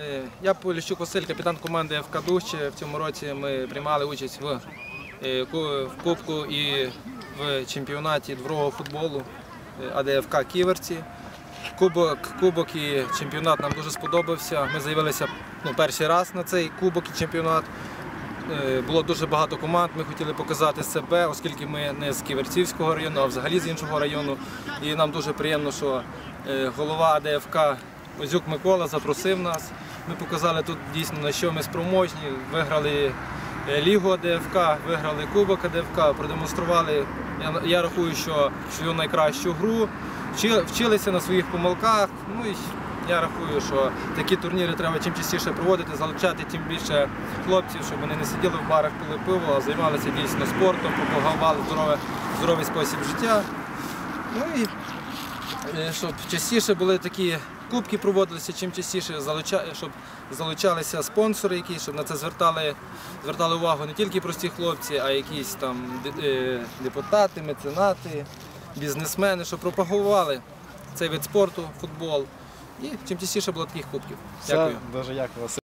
Е, Я Поліщук Василь, капітан команди ФК Дужче. В цьому році ми приймали участь в, е, Кубку і в чемпіонаті дворового футболу е, АДФК Ківерці. Кубок, кубок і чемпіонат нам дуже сподобався. Ми з'явилися ну, перший раз на цей кубок і чемпіонат. Було дуже багато команд. Ми хотіли показати себе, оскільки ми не з Ківерцівського району, а взагалі з іншого району. І нам дуже приємно, що голова АДФК Озюк Микола запросив нас. Ми показали тут дійсно на що ми спроможні. Виграли е, Лігу АДФК, виграли Кубок АДФК, продемонстрували. Я, я рахую, що свою найкращу гру. Вчилися на своїх помилках. Ну і я рахую, що такі турніри треба чим частіше проводити, залучати тим більше хлопців, щоб вони не сиділи в барах пили пиво, а займалися дійсно спортом, пропагували здорове, здоровий спосіб життя. Ну і щоб частіше були такі кубки проводилися, чим частіше щоб залучалися спонсори, які щоб на це звертали, звертали увагу не тільки прості хлопці, а якісь там е, депутати, меценати, бізнесмени, щоб пропагували цей вид спорту, футбол. І чим частіше було таких кубків. Дякую. Все, дуже дякую.